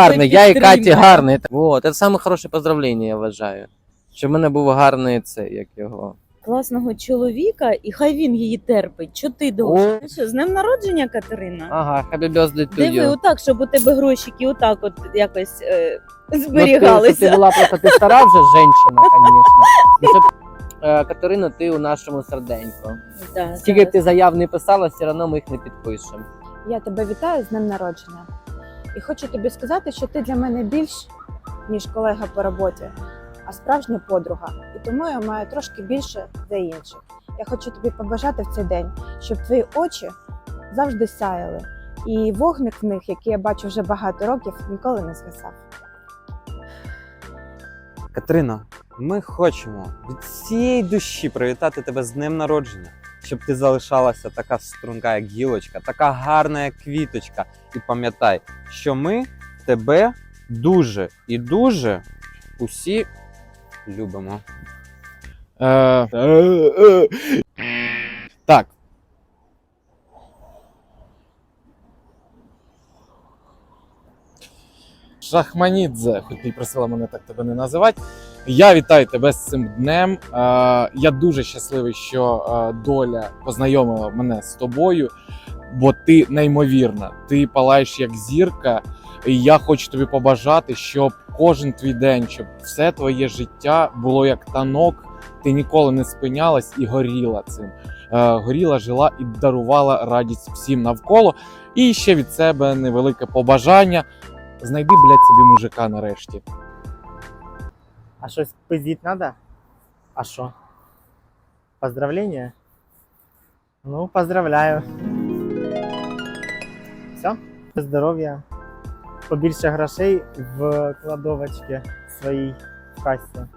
Гарний, я і. Каті гарний. Вот, це саме хороше поздравлення, я вважаю. Щоб в мене був гарний цей, як його. класного чоловіка, і хай він її терпить. Що ти должен? О. Що, з днем народження, Катерина? Ага, happy birthday to Диви, you. отак, щоб у тебе грошики отак от якось е, Ну, ти, зберігалися. ти була просто ти стара вже жінка, звісно. Е, Катерина, ти у нашому серденьку. Да, Скільки зараз. ти заяв не писала, все одно ми їх не підпишемо. Я тебе вітаю з днем народження. І хочу тобі сказати, що ти для мене більш, ніж колега по роботі, а справжня подруга. І тому я маю трошки більше за інших. Я хочу тобі побажати в цей день, щоб твої очі завжди сяяли. І вогник в них, який я бачу вже багато років, ніколи не згасав. Катерино, ми хочемо від всієї душі привітати тебе з днем народження, щоб ти залишалася така струнка, як гілочка, така гарна, як квіточка. І пам'ятай, що ми тебе дуже і дуже усі любимо. Е. Так. Шахманідзе, хоч і просила мене так тебе не називати. Я вітаю тебе з цим днем. Е, я дуже щасливий, що е, доля познайомила мене з тобою, бо ти неймовірна. Ти палаєш як зірка. І я хочу тобі побажати, щоб кожен твій день, щоб все твоє життя було як танок, ти ніколи не спинялась і горіла цим. Е, горіла, жила і дарувала радість всім навколо. І ще від себе невелике побажання. Знайди, блядь, собі мужика нарешті. А щось пиздіть надо? А що? Поздравлення? Ну, поздравляю. Все, здоров'я. Побільше грошей в кладовочці своїй в касі.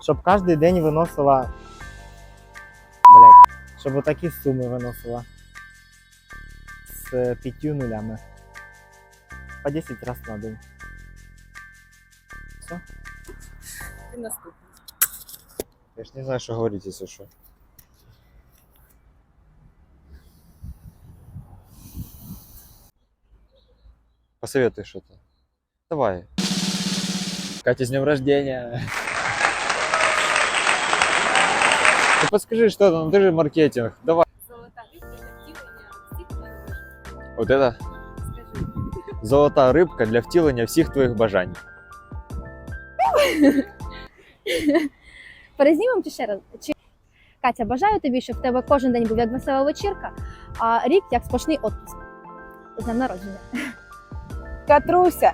Щоб кожен день виносила. Блять. Щоб отакі суми виносила. З п'ятью нулями. По 10 разів на день. Все? Ти наступний. Я ж не знаю, що говорити, якщо що. Посоветуй что-то. Давай. Катя, с днем рождения! Ты подскажи, что там, ты же маркетинг. Давай. Вот это? Золота рибка для втілення всіх твоїх бажань. Перезнімемо чи ще раз? Чи... Катя, бажаю тобі, щоб в тебе кожен день був як весела вечірка, а рік як сплошний отпуск. З днем народження. Катруся!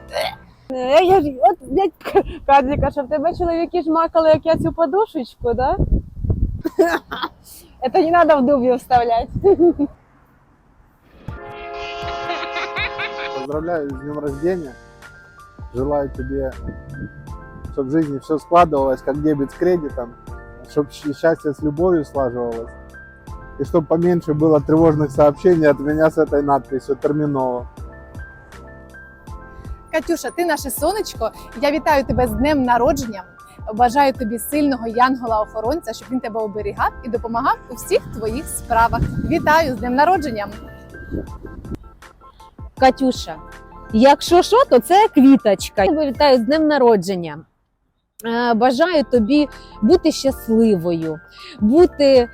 Е, Я ж, от, блядь, Кадліка, щоб тебе чоловіки жмакали, як я цю подушечку, да? Это не надо в дубью вставлять. Поздравляю с днем рождения. Желаю тебе, чтобы в жизни все складывалось как дебет с кредитом, чтобы счастье с любовью слаживалось. И чтобы поменьше было тревожных сообщений от меня с этой надписью «Терминово». Катюша, ти наше сонечко. Я вітаю тебе з днем народження. Бажаю тобі сильного янгола-охоронця, щоб він тебе оберігав і допомагав у всіх твоїх справах. Вітаю з днем народження! Катюша, якщо що, то це квіточка. Я тебе вітаю з днем народження. Бажаю тобі бути щасливою, бути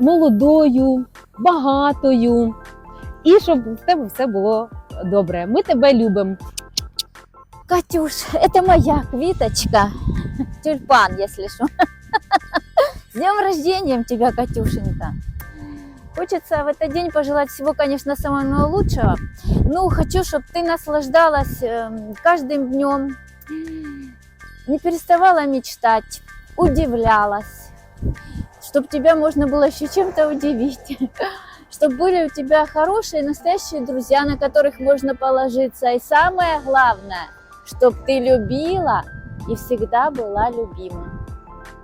молодою, багатою, і щоб в тебе все було добре. Ми тебе любимо. Катюш, это моя квиточка. Тюльпан, если что. С днем рождения тебя, Катюшенька. Хочется в этот день пожелать всего, конечно, самого лучшего. Ну, хочу, чтобы ты наслаждалась эм, каждым днем, не переставала мечтать, удивлялась, чтобы тебя можно было еще чем-то удивить, чтобы были у тебя хорошие, настоящие друзья, на которых можно положиться. И самое главное, чтобы ты любила и всегда была любима.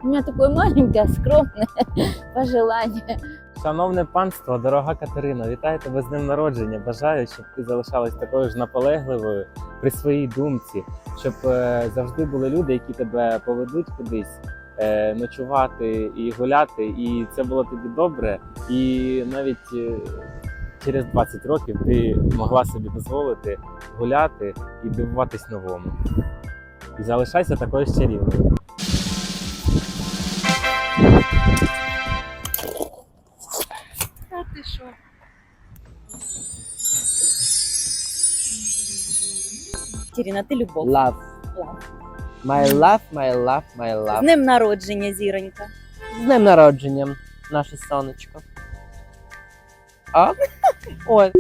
У меня такое маленькое, скромное пожелание. Шановне панство, дорога Катерина, вітаю тебе з днем народження. Бажаю, щоб ти залишалась такою ж наполегливою при своїй думці, щоб е, завжди були люди, які тебе поведуть кудись е, ночувати і гуляти, і це було тобі добре. І навіть е, через 20 років ти могла собі дозволити гуляти і дивуватись новому. І залишайся такою ж Тіріна, ти любов. Love. Love. My love, my love, my З ним днем народження, зіронька. З днем народження, наше сонечко. А? Ой,